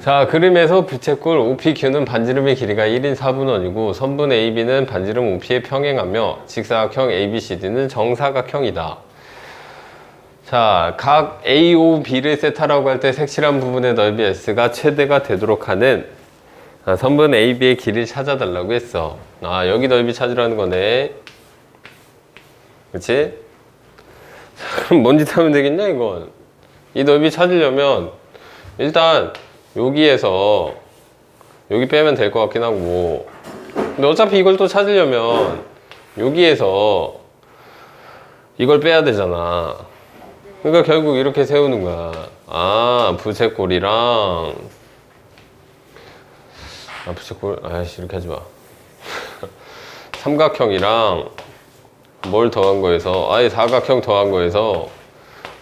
자, 그림에서 부채꼴 OPQ는 반지름의 길이가 1인 4분원이고 선분 AB는 반지름 OP에 평행하며 직사각형 ABCD는 정사각형이다. 자, 각 AOB를 세타라고 할 때 색칠한 부분의 넓이 S가 최대가 되도록 하는 아, 선분 AB의 길이를 찾아달라고 했어. 아, 여기 넓이 찾으라는 거네. 그치? 자, 그럼 뭔 짓 하면 되겠냐, 이건. 이 넓이 찾으려면 일단 여기에서 여기 빼면 될 것 같긴 하고. 근데 어차피 이걸 또 찾으려면 여기에서 이걸 빼야 되잖아. 그러니까 결국 이렇게 세우는 거야. 아 부채꼴이랑. 아 부채꼴 아이씨 이렇게 하지 마. 삼각형이랑 뭘 더한 거에서 아예 사각형 더한 거에서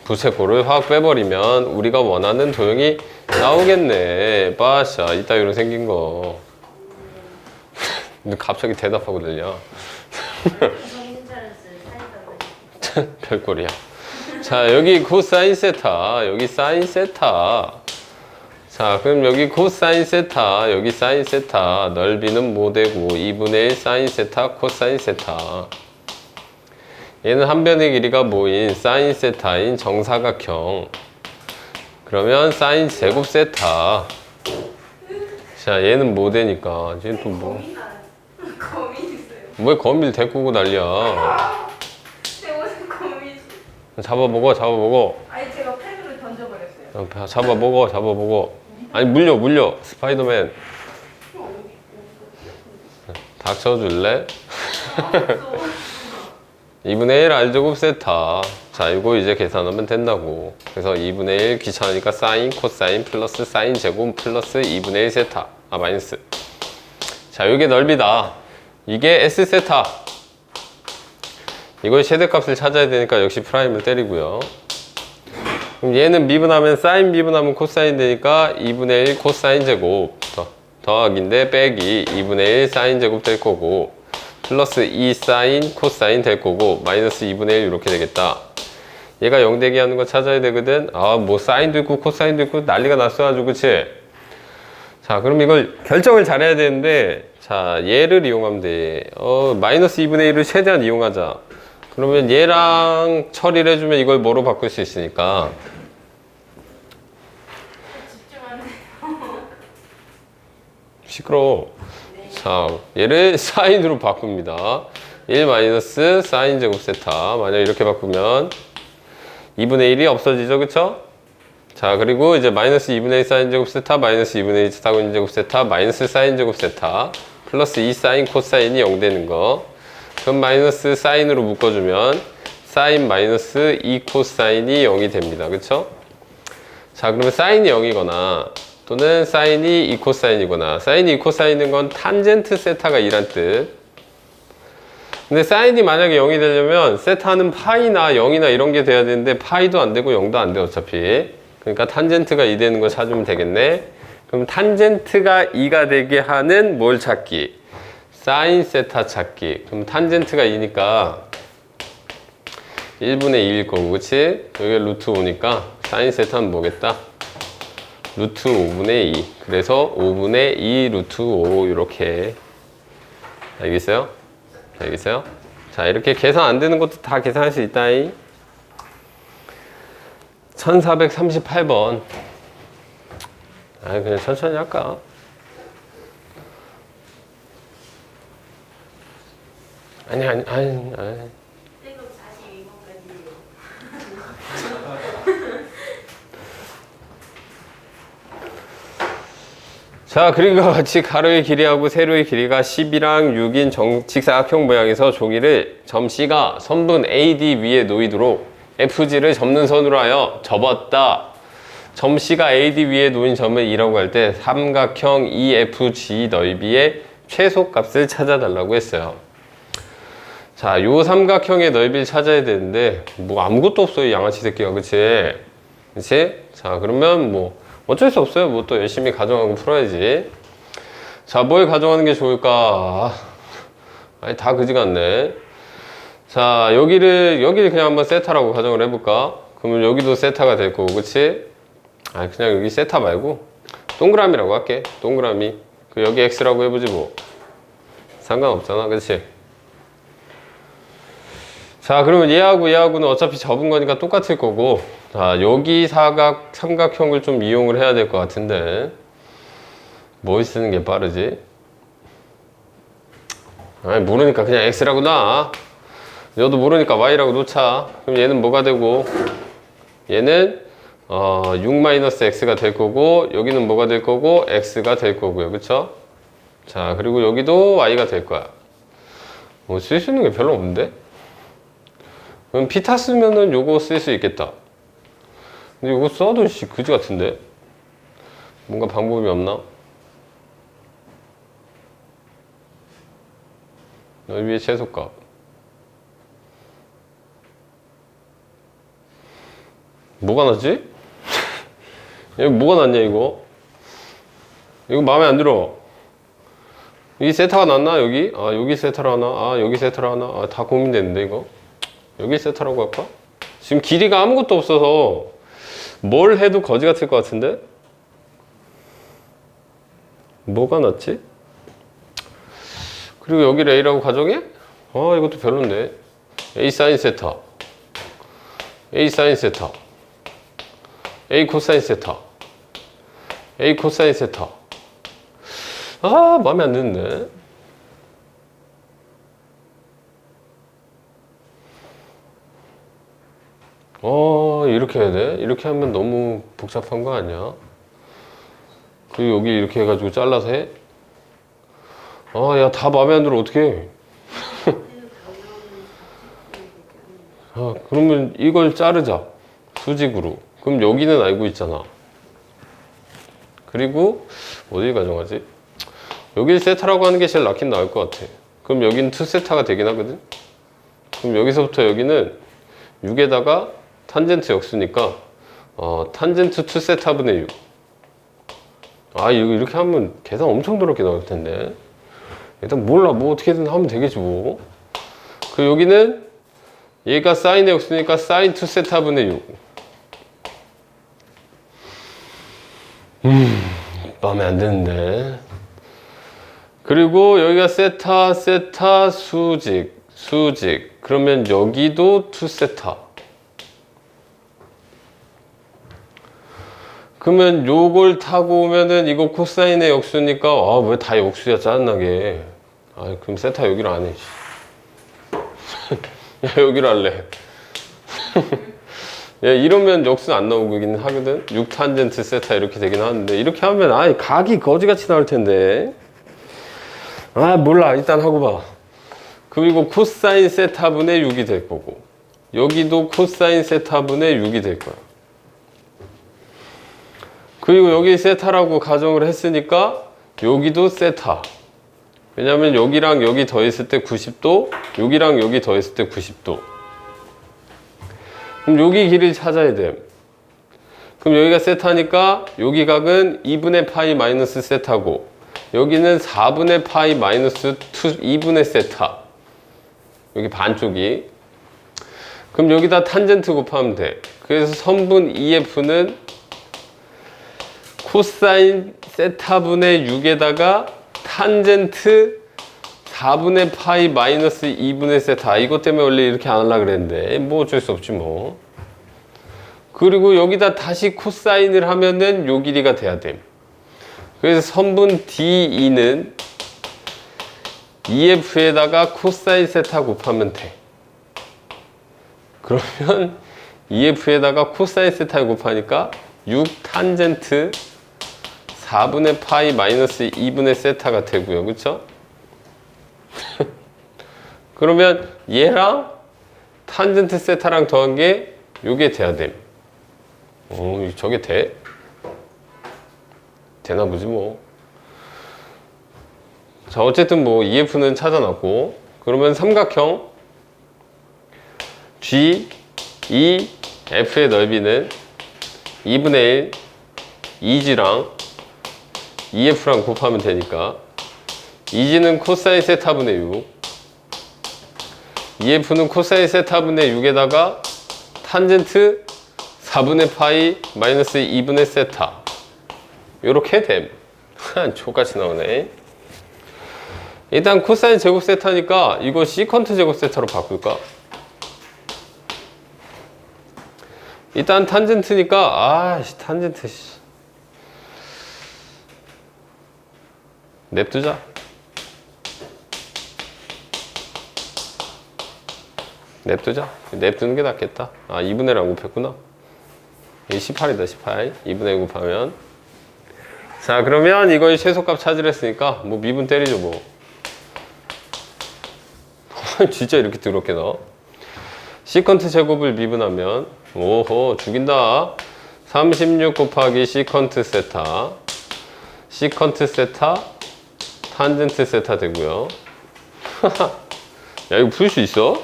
부채꼴을 확 빼버리면 우리가 원하는 도형이 나오겠네. 빠샤 이따위로 생긴 거. 근데 갑자기 대답하고 들려. 별꼴이야. 자 여기 코사인 세타 여기 사인 세타. 자 그럼 여기 코사인 세타 여기 사인 세타 넓이는 뭐 되고 2분의 1 사인 세타 코사인 세타. 얘는 한 변의 길이가 뭐인 사인 세타인 정사각형. 그러면 사인 제곱 세타. 자, 얘는 뭐 되니까. 쟤는 또 뭐. 고민 있어요. 왜 거미를 데리고 난리야. 잡아보고, 잡아보고. 아니 제가 펜으로 던져버렸어요. 어, 잡아보고, 잡아보고. 아니, 물려, 물려. 스파이더맨. 닥쳐줄래? 2분의 1 R제곱 세타. 자, 이거 이제 계산하면 된다고. 그래서 2분의 1 귀찮으니까 사인, 코사인, 플러스 사인 제곱, 플러스 2분의 1 세타. 아, 마이너스. 자, 이게 넓이다. 이게 S 세타. 이걸 최대값을 찾아야 되니까 역시 프라임을 때리고요. 그럼 얘는 미분하면 사인 미분하면 코사인 되니까 2분의 1 코사인 제곱 더, 더하기인데 빼기 2분의 1 사인 제곱 될 거고 플러스 2 사인 코사인 될 거고 마이너스 2분의 1 이렇게 되겠다. 얘가 0 되게 하는 거 찾아야 되거든. 아 뭐 사인도 있고 코사인도 있고 난리가 났어가지고 그치? 자 그럼 이걸 결정을 잘 해야 되는데 자 얘를 이용하면 돼. 어 마이너스 2분의 1을 최대한 이용하자. 그러면 얘랑 처리를 해주면 이걸 뭐로 바꿀 수 있으니까. 시끄러워. 자, 얘를 사인으로 바꿉니다. 1 마이너스 사인 제곱 세타. 만약 이렇게 바꾸면 2분의 1이 없어지죠, 그쵸? 자, 그리고 이제 마이너스 2분의 1 사인 제곱 세타, 마이너스 2분의 1 사인 제곱 세타, 마이너스 사인 제곱 세타, 플러스 2 사인 코사인이 0 되는 거. 그럼 마이너스 사인으로 묶어주면 사인 마이너스 2 코사인이 0이 됩니다. 그쵸? 자, 그러면 사인이 0이거나 또는 사인이 2 코사인이거나 사인이 2 코사인인 건 탄젠트 세타가 2란 뜻. 근데 사인이 만약에 0이 되려면 세타는 파이나 0이나 이런 게 돼야 되는데 파이도 안 되고 0도 안 돼 어차피. 그러니까 탄젠트가 2 되는 거 찾으면 되겠네. 그럼 탄젠트가 2가 되게 하는 뭘 찾기? 사인 세타 찾기. 그럼 탄젠트가 2니까 1분의 2일 거고, 그치? 여기 루트 5니까 사인 세타는 뭐겠다? 루트 5분의 2. 그래서 5분의 2 루트 5 이렇게. 알겠어요? 알겠어요? 자, 이렇게 계산 안 되는 것도 다 계산할 수 있다잉. 1438번. 아, 그냥 천천히 할까? 아니, 아니, 아니, 아니. 이거 42번까지. 자, 그림과 같이 가로의 길이하고 세로의 길이가 10이랑 6인 정, 직사각형 모양에서 종이를 점 C가 선분 AD 위에 놓이도록 FG를 접는 선으로 하여 접었다. 점 C가 AD 위에 놓인 점을 2라고 할 때 삼각형 EFG 넓이의 최소값을 찾아달라고 했어요. 자, 요 삼각형의 넓이를 찾아야 되는데 뭐 아무것도 없어요, 양아치 새끼가. 그치? 그치? 자, 그러면 뭐 어쩔 수 없어요. 뭐 또 열심히 가정하고 풀어야지. 자, 뭘 가정하는 게 좋을까? 아니, 다 그지 같네. 자, 여기를, 여기를 그냥 한번 세타라고 가정을 해볼까? 그러면 여기도 세타가 될 거고, 그치? 아, 그냥 여기 세타 말고, 동그라미라고 할게. 동그라미. 그 여기 x라고 해보지 뭐. 상관없잖아, 그렇지? 자, 그러면 얘하고 얘하고는 어차피 접은 거니까 똑같을 거고. 자, 여기 사각 삼각형을 좀 이용을 해야 될 것 같은데. 뭐 쓰는 게 빠르지? 아니, 모르니까 그냥 x라고 놔. 너도 모르니까 y라고 놓자. 그럼 얘는 뭐가 되고? 얘는 어, 6-x가 될 거고 여기는 뭐가 될 거고 x가 될 거고요. 그쵸? 자 그리고 여기도 y가 될 거야. 뭐 쓸 수 있는 게 별로 없는데? 그럼 피타 쓰면은 요거 쓸 수 있겠다. 근데 요거 써도 씨 그지 같은데? 뭔가 방법이 없나? 넓이의 최소값. 뭐가 낫지? 여기 뭐가 낫냐 이거? 이거 마음에 안 들어. 이 세타가 낫나 여기? 아 여기 세타라 하나? 아 여기 세타라 하나? 아 다 고민되는데 이거? 여기 세타라고 할까? 지금 길이가 아무것도 없어서 뭘 해도 거지 같을 것 같은데? 뭐가 낫지? 그리고 여기를 A라고 가정해? 아 이것도 별론데 A 사인 세타 A 사인 세타 A 코사인 세타 A 코사인 세타 아 마음에 안 드는데 어 이렇게 해야 돼? 이렇게 하면 너무 복잡한 거 아니야? 그리고 여기 이렇게 해가지고 잘라서 해? 아야 다 마음에 안 들어 어떡해 아 그러면 이걸 자르자 수직으로 그럼 여기는 알고 있잖아. 그리고 어디 가정하지? 여기 세타라고 하는 게 제일 낫긴 나을 것 같아. 그럼 여기는 2세타가 되긴 하거든? 그럼 여기서부터 여기는 6에다가 탄젠트 역수니까 어, 탄젠트 2세타분의 6. 아 이거 이렇게 하면 계산 엄청 더럽게 나올 텐데. 일단 몰라 뭐 어떻게든 하면 되겠지 뭐. 그 여기는 얘가 사인의 역수니까 사인 2세타분의 6. 마음에 안 드는데. 그리고 여기가 세타, 세타, 수직, 수직. 그러면 여기도 2세타. 그러면 요걸 타고 오면은 이거 코사인의 역수니까 아 왜 다 역수야 짜증나게. 아 그럼 세타 여기로 안 해. 씨. 야 여기로 할래. 야, 이러면 역수는 안 나오긴 하거든. 6탄젠트 세타 이렇게 되긴 하는데 이렇게 하면 아이 각이 거지같이 나올 텐데. 아 몰라 일단 하고 봐. 그리고 코사인 세타분의 6이 될 거고 여기도 코사인 세타분의 6이 될 거야. 그리고 여기 세타라고 가정을 했으니까 여기도 세타. 왜냐면 여기랑 여기 더했을 때 90도, 여기랑 여기 더했을 때 90도. 그럼 여기 길을 찾아야 돼. 그럼 여기가 세타니까 여기 각은 2분의 파이 마이너스 세타고 여기는 4분의 파이 마이너스 2, 2분의 세타. 여기 반쪽이. 그럼 여기다 탄젠트 곱하면 돼. 그래서 선분 EF는 코사인 세타분의 6에다가 탄젠트 4분의 파이 마이너스 2분의 세타. 이것 때문에 원래 이렇게 안 하려고 그랬는데. 뭐 어쩔 수 없지 뭐. 그리고 여기다 다시 코사인을 하면은 요 길이가 돼야 돼 그래서 선분 DE는 EF에다가 코사인 세타 곱하면 돼. 그러면 EF에다가 코사인 세타 곱하니까 6 탄젠트 4분의 파이 마이너스 2분의 세타가 되고요 그쵸? 그러면 얘랑 탄젠트 세타랑 더한 게 요게 돼야 됨. 어, 저게 돼? 되나 보지 뭐. 자, 어쨌든 뭐 EF는 찾아놨고 그러면 삼각형 G, E, F의 넓이는 2분의 1 2G랑 EF랑 곱하면 되니까 2G는 코사인 세타분의 6 EF는 코사인 세타분의 6에다가 탄젠트 4분의 파이 마이너스 2분의 세타 요렇게 됨. 족같이 나오네. 일단 코사인 제곱 세타니까 이거 시컨트 제곱 세타로 바꿀까? 일단 탄젠트니까 아씨 탄젠트 씨. 냅두자. 냅두자. 냅두는 게 낫겠다. 아 2분의 1안 곱했구나. 이게 18이다 18. 2분의 1 곱하면 자 그러면 이걸 최소값 찾으랬으니까 뭐 미분 때리죠 뭐. 진짜 이렇게 더럽게 나와? 시컨트 제곱을 미분하면 오호 죽인다 36 곱하기 시컨트 세타 시컨트 세타 탄젠트 세타 되고요 야 이거 풀 수 있어?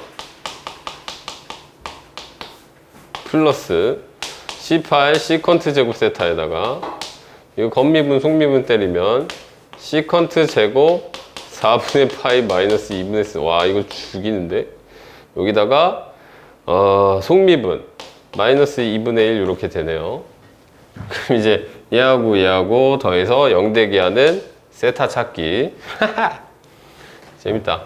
플러스 C8 시컨트 제곱 세타에다가 이거 건미분 속미분 때리면 시컨트 제곱 4분의 파이 마이너스 2분의 4. 와 이거 죽이는데 여기다가 어, 속미분 마이너스 2분의 1 이렇게 되네요 그럼 이제 얘하고 얘하고 더해서 0 대기 하는 세타 찾기. 재밌다.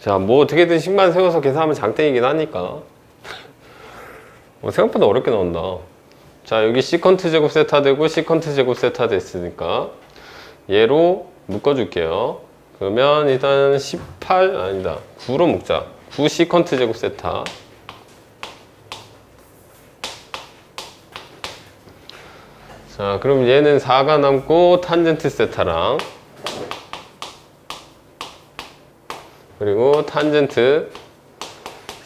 자뭐 어떻게든 10만 세워서 계산하면 장땡이긴 하니까. 뭐 생각보다 어렵게 나온다. 자 여기 시컨트 제곱 세타 되고 시컨트 제곱 세타 됐으니까 얘로 묶어 줄게요. 그러면 일단 18 아니다. 9로 묶자. 9 시컨트 제곱 세타 자 그럼 얘는 4가 남고 탄젠트 세타랑 그리고 탄젠트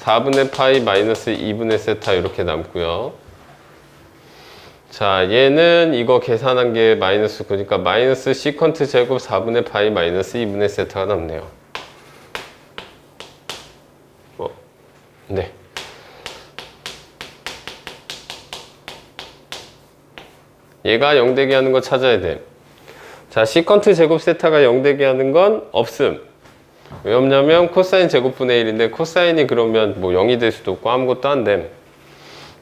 4분의 파이 마이너스 2분의 세타 이렇게 남고요. 자 얘는 이거 계산한 게 마이너스 9니까 마이너스 시컨트 제곱 4분의 파이 마이너스 2분의 세타가 남네요. 어, 네 얘가 0 되게 하는 거 찾아야 돼. 자, 시컨트 제곱 세타가 0 되게 하는 건 없음. 왜 없냐면 코사인 제곱분의 1인데 코사인이 그러면 뭐 0이 될 수도 없고 아무것도 안 됨.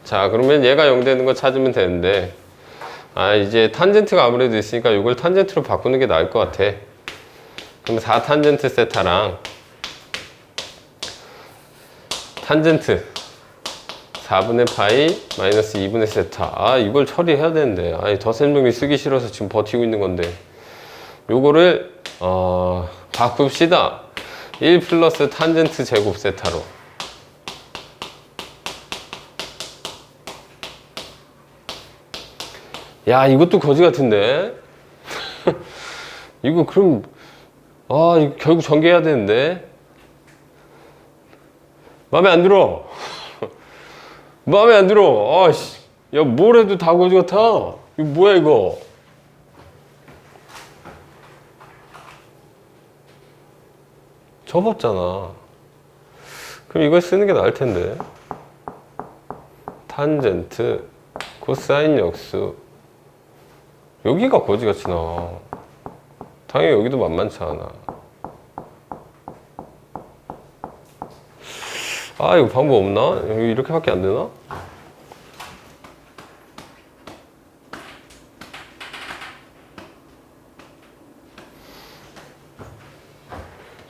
자, 그러면 얘가 0 되는 거 찾으면 되는데 아, 이제 탄젠트가 아무래도 있으니까 이걸 탄젠트로 바꾸는 게 나을 것 같아. 그럼 4탄젠트 세타랑 탄젠트 4분의 파이 마이너스 2분의 세타. 아 이걸 처리해야 되는데. 아니 덧셈정리 쓰기 싫어서 지금 버티고 있는 건데. 요거를 어 바꿉시다. 1 플러스 탄젠트 제곱 세타로. 야 이것도 거지 같은데? 이거 그럼 아 결국 전개해야 되는데? 마음에 안 들어 마음에 안 들어. 아씨, 야, 뭘 해도 다 거지 같아. 이거 뭐야, 이거? 접었잖아. 그럼 이걸 쓰는 게 나을 텐데. 탄젠트, 코사인 역수. 여기가 거지같이 나와. 당연히 여기도 만만치 않아. 아 이거 방법 없나? 이렇게밖에 안 되나?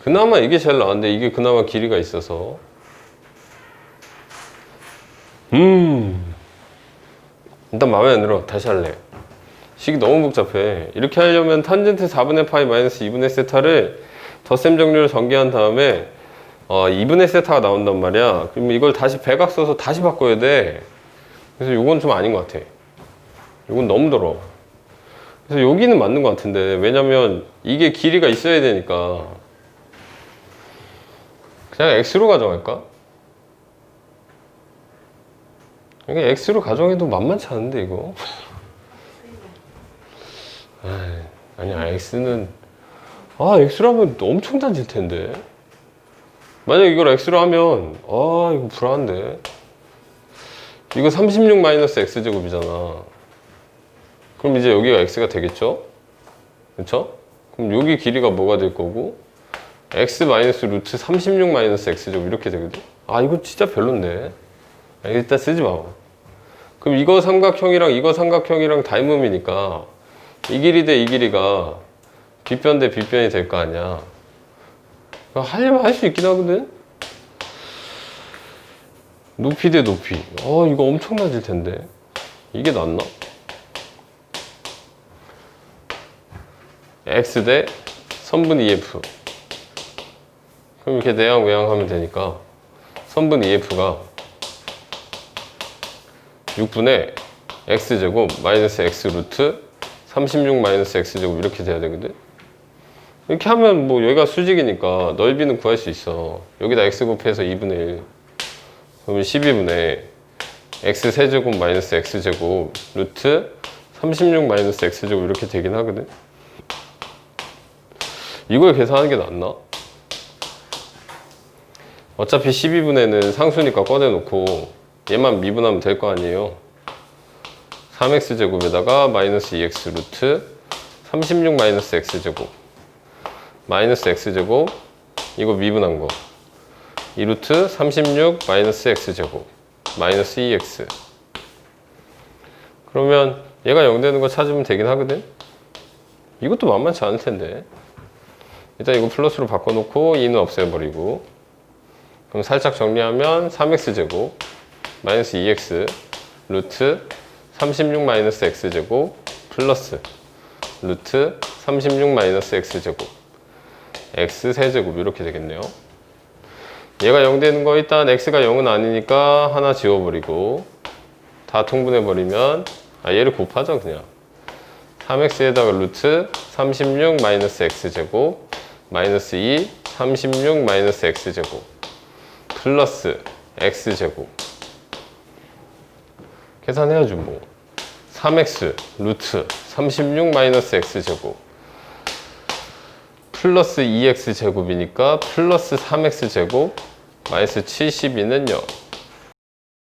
그나마 이게 제일 나은데 이게 그나마 길이가 있어서. 음. 일단 마음에 안 들어. 다시 할래. 식이 너무 복잡해. 이렇게 하려면 탄젠트 4분의 파이 마이너스 2분의 세타를 덧셈 정리로 전개한 다음에 어, 2분의 세타가 나온단 말이야. 그럼 이걸 다시 배각 써서 다시 바꿔야 돼. 그래서 이건 좀 아닌 것 같아. 이건 너무 더러워. 그래서 여기는 맞는 것 같은데 왜냐면 이게 길이가 있어야 되니까 그냥 x로 가정할까? 이게 x로 가정해도 만만치 않은데 이거. 아니야 x는 아 x로 하면 엄청 단질 텐데. 만약 이걸 x로 하면 아 이거 불안한데 이거 36 마이너스 x제곱이잖아 그럼 이제 여기가 x가 되겠죠? 그쵸? 그럼 여기 길이가 뭐가 될 거고 x 마이너스 루트 36 마이너스 x제곱 이렇게 되거든 아 이거 진짜 별론데 아, 일단 쓰지 마 그럼 이거 삼각형이랑 이거 삼각형이랑 닮음이니까 이 길이 대 이 길이가 빗변 대 빗변이 될 거 아니야. 하려면 할 수 있긴 하거든. 높이 대 높이. 어 이거 엄청 낮을 텐데. 이게 낫나? x 대 선분 EF. 그럼 이렇게 내양 외양 하면 되니까 선분 EF가 6분의 x제곱 마이너스 x 루트 36 마이너스 x제곱 이렇게 돼야 되거든 이렇게 하면 뭐 여기가 수직이니까 넓이는 구할 수 있어. 여기다 x 곱해서 2분의 1 그러면 12분의 x 세제곱 마이너스 x제곱 루트 36 마이너스 x제곱 이렇게 되긴 하거든. 이걸 계산하는 게 낫나? 어차피 12분에는 상수니까 꺼내놓고 얘만 미분하면 될 거 아니에요. 3x 제곱에다가 마이너스 2x 루트 36 마이너스 x 제곱 마이너스 x 제곱 이거 미분한 거. 2 루트 36 마이너스 x 제곱 마이너스 2x 그러면 얘가 0 되는 거 찾으면 되긴 하거든? 이것도 만만치 않을 텐데. 일단 이거 플러스로 바꿔놓고 2는 없애버리고. 그럼 살짝 정리하면 3x 제곱 마이너스 2x 루트 36 마이너스 x 제곱 플러스 루트 36 마이너스 x 제곱 x 세제곱 이렇게 되겠네요. 얘가 0 되는 거 일단 x가 0은 아니니까 하나 지워버리고 다 통분해버리면 아 얘를 곱하자 그냥. 3x에다가 루트 36 마이너스 x 제곱 마이너스 2 36 마이너스 x 제곱 플러스 x 제곱. 계산해야죠 뭐. 3x 루트 36 마이너스 x 제곱 플러스 2x 제곱이니까 플러스 3x 제곱 마이너스 72는 0